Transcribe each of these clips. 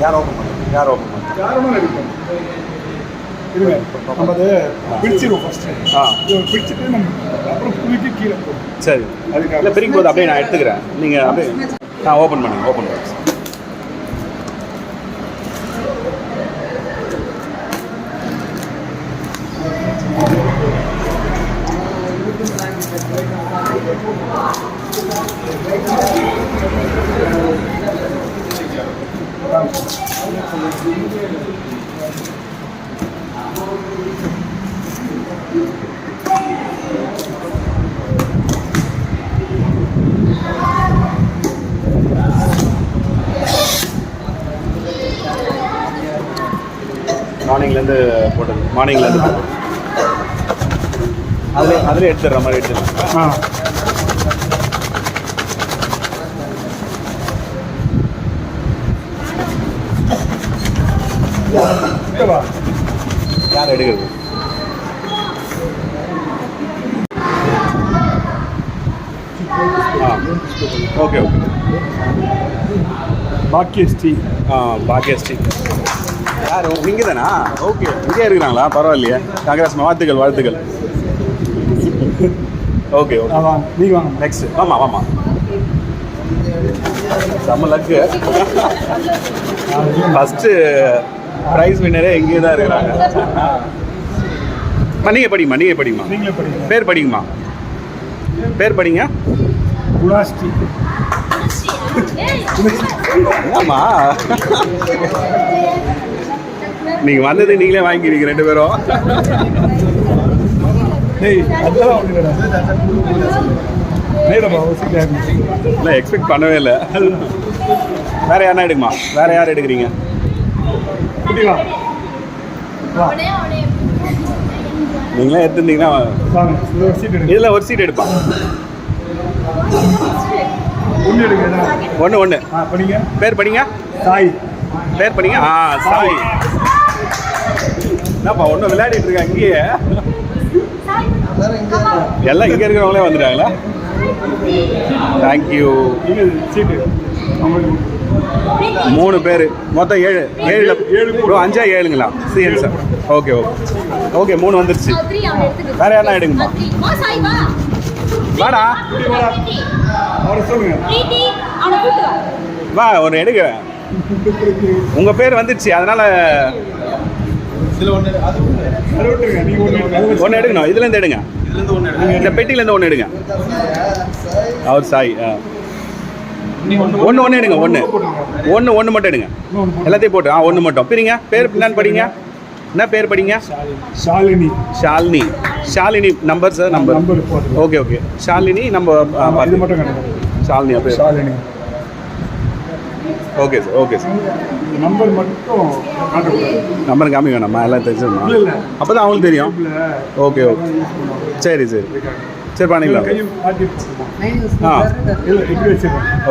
யார் ஓப்பன் பண்ணுங்க யார் ஓப்பன் பண்ணுங்க யாரும் எடுக்கும் இருங்க. நம்ம அதை பிரிச்சிருவோம் ஃபஸ்ட்டு ஆ. பிரிச்சுட்டு நம்ம அப்புறம் குளிக்க கீழே சரி. அதுக்காக. இல்லை பிரிக்கும் போது அப்படியே நான் எடுத்துக்கிறேன். நீங்கள் அப்படியே ஆ ஓப்பன் பண்ணுங்க ஓப்பன் பண்ணுங்க மார்னிங்லேருந்து போட்டது. மார்னிங்லேருந்து போட்டது. அதில் அதில் எடுத்துடுற மாதிரி எடுத்துக்கலாம் ஆ. யார் எடுக்கிறது. Okay okay. பாக்கியஸ்ரீ. ஆ பாக்கியஸ்ரீ. யார்? நீங்கள் தானா ஓகே இங்கே இருக்கிறாங்களா? பரவாயில்லையே. காங்கிரஸ் வாழ்த்துக்கள் வாழ்த்துக்கள். Okay okay. நீங்கள் வாங்க. நெக்ஸ்ட் ஆமாம் ஆமாம் செம்ம லக்கு ஃபஸ்ட்டு ப்ரைஸ் வின்னரே இங்கே தான் இருக்கிறாங்க. அம்மா, நீங்க படிங்கம்மா நீங்கள் படிங்கம்மா. நீங்களே படிங்க. பேர் படிங்கம்மா. பேர் படிங்க. குணாஸ்ரீ ஆமா நீங்கள் வந்தது நீங்களே வாங்கிக்கிறீங்க ரெண்டு பேரும். இல்லை எக்ஸ்பெக்ட் பண்ணவே இல்லை. வேற யாரா எடுக்குமா வேற யார் எடுக்கிறீங்க? குட்டி வா. வா. நீங்களே எடுத்துருந்தீங்கன்னா இதில் ஒரு சீட் எடுப்பான் ஒன்று? ஒன்று ஒன்று பேர் படிங்க. சாய். பேர் படிங்க. ஆ சாய். என்னப்பா ஒன்றும் விளையாடிட்டு இருக்கா இங்கேயே? எல்லாம் இங்கே இருக்கிறவங்களே வந்துட்டாங்களா? தேங்க்யூ சீட்டு. மூணு பேர். மொத்தம் ஏழு. ஏழு ஏழு ப்ரோ அஞ்சா ஏழுங்களா? CN sir okay okay. Okay மூணு வந்துருச்சு. வேற யாருன்னா எடுங்கம்மா. வாடா. வா ஒன்று எடுக்க உங்கள் பேர் வந்துருச்சு. அதனால் ஒன்று எடுங்க. எடுக்கணும் இதுலேருந்து எடுங்க. இந்த பெட்டிலேருந்து ஒன்று எடுங்க. அவர் சாய் ஆ. ஒன்று ஒன்று எடுங்க ஒன்று ஒன்று ஒன்று மட்டும் எடுங்க. எல்லாத்தையும் போட்டு ஆ ஒன்று மட்டும். பிரிங்க. பேர் என்னன்னு படிங்க. என்ன பேர் படிங்க? Shalini. Shalini. Shalini. Number sir number okay okay Shalini நம்ம ஷாலினியா பேர். Shalini. Okay sir okay sir number மட்டும் நம்பர் காமிக்க வேணாமா எல்லாம் தெரிஞ்சிருமா? அப்போ தான் அவங்களுக்கு தெரியும். ஓகே ஓகே சரி சரி. சரி பண்ணிக்கலாம் ஆ.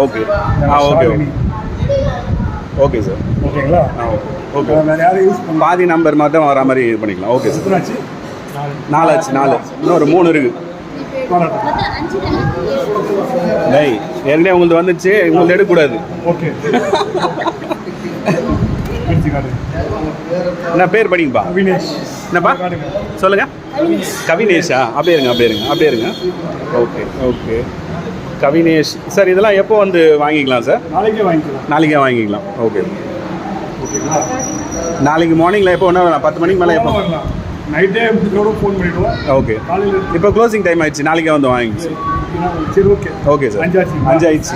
ஓகே. ஆ ஓகே ஓகே. Okay sir. ஓகேங்களா? ஆ ஓகே. ஓகே. வேறு யாரும் யூஸ் பண்ண பாதி நம்பர் மட்டும் வர மாதிரி இது பண்ணிக்கலாம். Okay sir. எத்தனாச்சு நாலு. ஆச்சு நாலு. இன்னொரு மூணு இருக்கு. டேய் ஏற்கனவே உங்களுக்கு வந்துச்சு. உங்களுக்கு எடுக்கக்கூடாது. ஓகே. என்ன பேர் படிங்கப்பா. அவினேஷ். என்னப்பா? காட்டுங்க சொல்லுங்க கவினேஷா? அப்படியே இருங்க அப்படியே இருங்க அப்படியே இருங்க. Okay okay. கவினேஷ். சார் இதெல்லாம் எப்போ வந்து வாங்கிக்கலாம் சார்? நாளைக்கே வாங்கிக்கலாம். நாளைக்கே வாங்கிக்கலாம். ஓகே. நாளைக்கு மார்னிங்கில் எப்போ ஒன்றா வரலாம். பத்து மணிக்கு மேலே எப்போ? நைட்டே ஃபோன் பண்ணிடுவோம். ஓகே. இப்போ க்ளோசிங் டைம் ஆயிடுச்சு. நாளைக்கே வந்து வாங்கிச்சு சரி. ஓகே. Okay sir. அஞ்சாச்சு. அஞ்சு ஆயிடுச்சு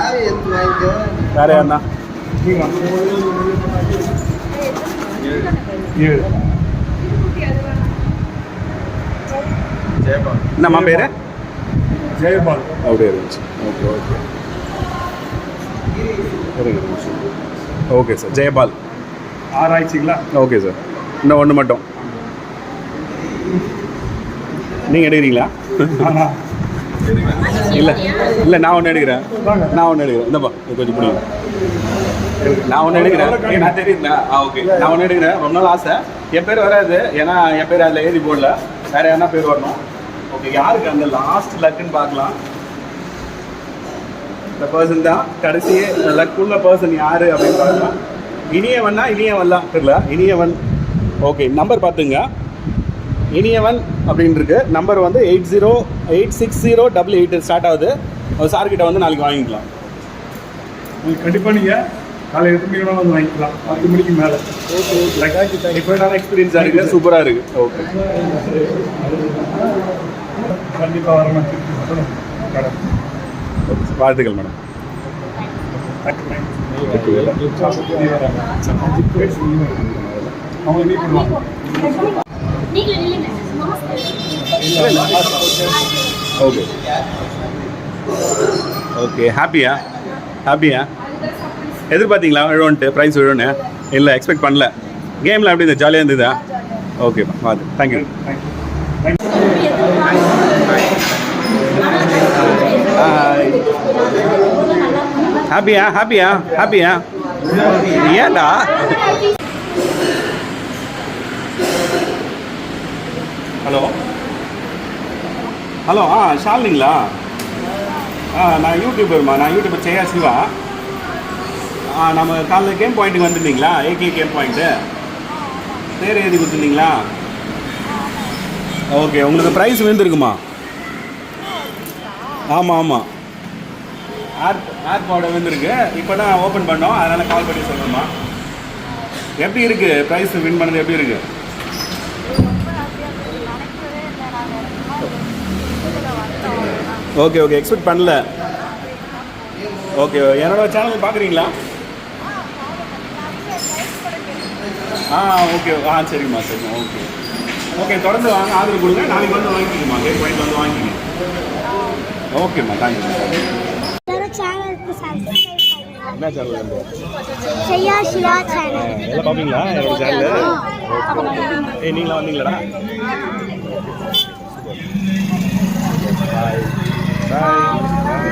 வேற யாருண்ணா ஏழு. என்னம்மா பேர்? ஜெயபால். அப்படியே இருந்துச்சு. Okay okay. இருங்க ஒரு நிமிஷம். Okay sir Jayapal. ஆராய்ச்சிங்களா? Okay sir. இன்னும் ஒன்று மட்டும். நீங்கள் எடுக்கிறீங்களா? இல்லை இல்லை நான் ஒன்று எடுக்கிறேன். நான் ஒன்று எடுக்கிறேன். இந்தப்பா கொஞ்சம் முடியும். நான் ஒன்று எடுக்கிறேன். நான் தெரியுங்களா ஆ ஓகே நான் ஒன்று எடுக்கிறேன். ரொம்ப நாள் ஆசை. என் பேர் வராது. ஏன்னா என் பேர் அதில் ஏறி போடல. வேற என்ன பேர் வரணும். ஓகே யாருக்கு அந்த லாஸ்ட் லக்குன்னு பார்க்கலாம். இந்த பர்சன் தான். கடைசி லக்குள்ள பர்சன் யாரு அப்படின்னு பார்க்கலாம். இனியவன்னா இனியவன்லாம் தெரியல? இனியவன். ஓகே நம்பர் பார்த்துங்க. இனியவன் அப்படின்னு இருக்கு நம்பர் வந்து eight zero eight six zero double eight start ஆகுது. சார்கிட்ட வந்து நாளைக்கு வாங்கிக்கலாம். கண்டிப்பாக நீங்கள் காலையில் எட்டு மணிக்கு வேணாலும் வந்து வாங்கிக்கலாம். பத்து மணிக்கு மேலே. டிஃப்ரெண்டான எக்ஸ்பீரியன்ஸாக இருக்குது சூப்பராக இருக்குது ஓகே கண்டிப்பாக வரணும். மேடம் வாழ்த்துக்கள் மேடம் அவங்க மீட் பண்ணுவாங்க. ஓகே ஓகே ஹாப்பியா ஹாப்பியா எதிர்பார்த்தீங்களா விழுவன்ட்டு? ப்ரைஸ் விழுன்னு இல்லை எக்ஸ்பெக்ட் பண்ணல. கேமில் அப்படி இந்த ஜாலியாக இருந்ததா? ஓகேப்பா பார்த்து தேங்க்யூ ஹாப்பியா ஹாப்பியா ஹாப்பியா ஏன்டா ஹலோ ஹலோ ஆ ஷாலினிங்களா? ஆ நான் யூடியூபர்மா நான் யூடியூபர் ஜெயா சிவா? ஆ நம்ம காலைல கேம் பாயிண்ட்டுக்கு வந்துருந்தீங்களா? ஏகே கேம் பாயிண்ட்டு பேர் எழுதி கொடுத்துருந்தீங்களா? ஓகே உங்களுக்கு ப்ரைஸ் விழுந்துருக்குமா? ஆமாம் ஆமாம் ஏர் பாட விழுந்துருக்கு. இப்போ தான் ஓப்பன் பண்ணோம். அதனால் கால் பண்ணி சொல்கிறோம்மா எப்படி இருக்குது ப்ரைஸ் வின் பண்ணது எப்படி இருக்குது ஓகே ஓகே எக்ஸ்பெக்ட் பண்ணல. ஓகே என்னோட சேனல் பார்க்குறீங்களா? ஆ ஓகே ஆ சரிம்மா சரிம்மா ஓகே ஓகே தொடர்ந்து வாங்க ஆதரவு கொடுங்க. நாளைக்கு வந்து வாங்கிக்கோங்கம்மா கேட் பாயிண்ட் வந்து வாங்கிக்கோங்க. ஓகேம்மா தேங்க்யூ என்ன சேனல் செய்யா சிவா சேனல் எல்லாம் பார்ப்பீங்களா என்னோட சேனல் ஏய் நீங்களா வந்தீங்களாடா பாய் பாய்